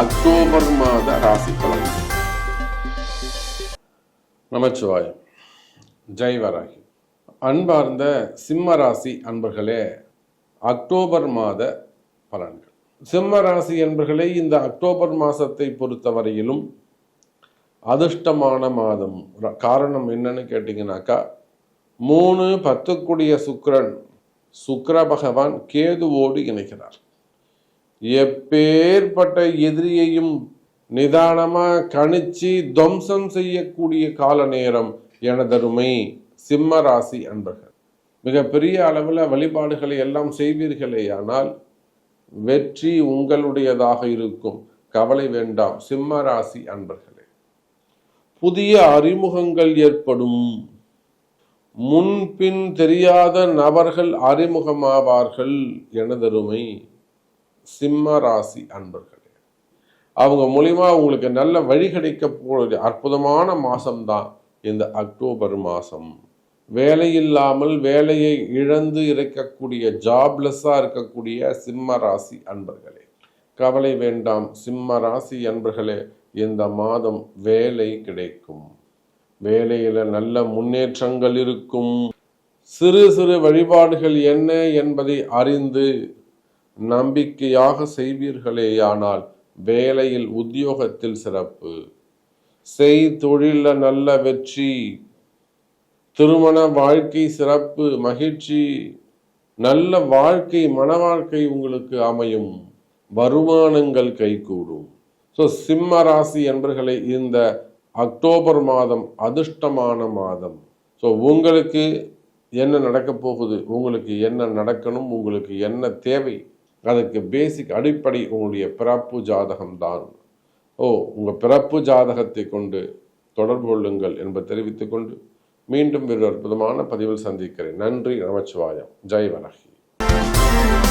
October மாத ராசி பலன் நமச்சிவாய் ஜெய்வராகி அன்பார்ந்த சிம்ம ராசி அன்பர்களே அக்டோபர் மாத பலன்கள். சிம்ம ராசி என்பர்களே இந்த அக்டோபர் மாதத்தை பொறுத்தவரையிலும் அதிர்ஷ்டமான மாதம். காரணம் என்னன்னு கேட்டிங்கனாக்கா மூணு பத்துக்குடிய சுக்ரன் சுக்ர பகவான் கேதுவோடு இணைக்கிறார் எப்பேற்பட்ட எதிரியையும் நிதானமா கணிச்சு துவம்சம் செய்யக்கூடிய கால நேரம் எனதருமை சிம்ம ராசி அன்பர்கள். மிகப்பெரிய அளவில் வழிபாடுகளை எல்லாம் செய்வீர்களேயானால் வெற்றி உங்களுடையதாக இருக்கும். கவலை வேண்டாம் சிம்ம ராசி அன்பர்களே. புதிய அறிமுகங்கள் ஏற்படும். முன்பின் தெரியாத நபர்கள் அறிமுகமாவார்கள் எனதருமை சிம்ம ராசி அன்பர்களே அவங்க மூலிமா உங்களுக்கு நல்ல வழி கிடைக்க போகிற அற்புதமான மாதம்தான் இந்த அக்டோபர் மாதம் வேலை இல்லாமல் வேலையை இழந்து இருக்கக்கூடிய ஜாப்லெஸ்ஸாக இருக்கக்கூடிய சிம்ம ராசி அன்பர்களே கவலை வேண்டாம். சிம்ம ராசி அன்பர்களே இந்த மாதம் வேலை கிடைக்கும். வேலையில் நல்ல முன்னேற்றங்கள் இருக்கும். சிறு சிறு வழிபாடுகள் என்ன என்பதை அறிந்து நம்பிக்கையாக செய்வீர்களேயானால் வேலையில் உத்தியோகத்தில் சிறப்பு. செய் தொழில நல்ல வெற்றி. திருமண வாழ்க்கை சிறப்பு மகிழ்ச்சி. நல்ல வாழ்க்கை மன வாழ்க்கை உங்களுக்கு அமையும். வருமானங்கள் கைகூடும். ஸோ சிம்ம ராசி என்பர்களை இந்த அக்டோபர் மாதம் அதிர்ஷ்டமான மாதம். ஸோ உங்களுக்கு என்ன நடக்க போகுது? உங்களுக்கு என்ன நடக்கணும்? உங்களுக்கு என்ன தேவை? அதுக்கு பேசிக் அடிப்படை உங்களுடைய பிறப்பு ஜாதகம் தான் ஓ உங்கள் பிறப்பு ஜாதகத்தை கொண்டு தொடர்பு கொள்ளுங்கள் என்பதை தெரிவித்துக் கொண்டு மீண்டும் வேறு அற்புதமான பதிவில் சந்திக்கிறேன். நன்றி நமச்சிவாயம். ஜெய் வனகி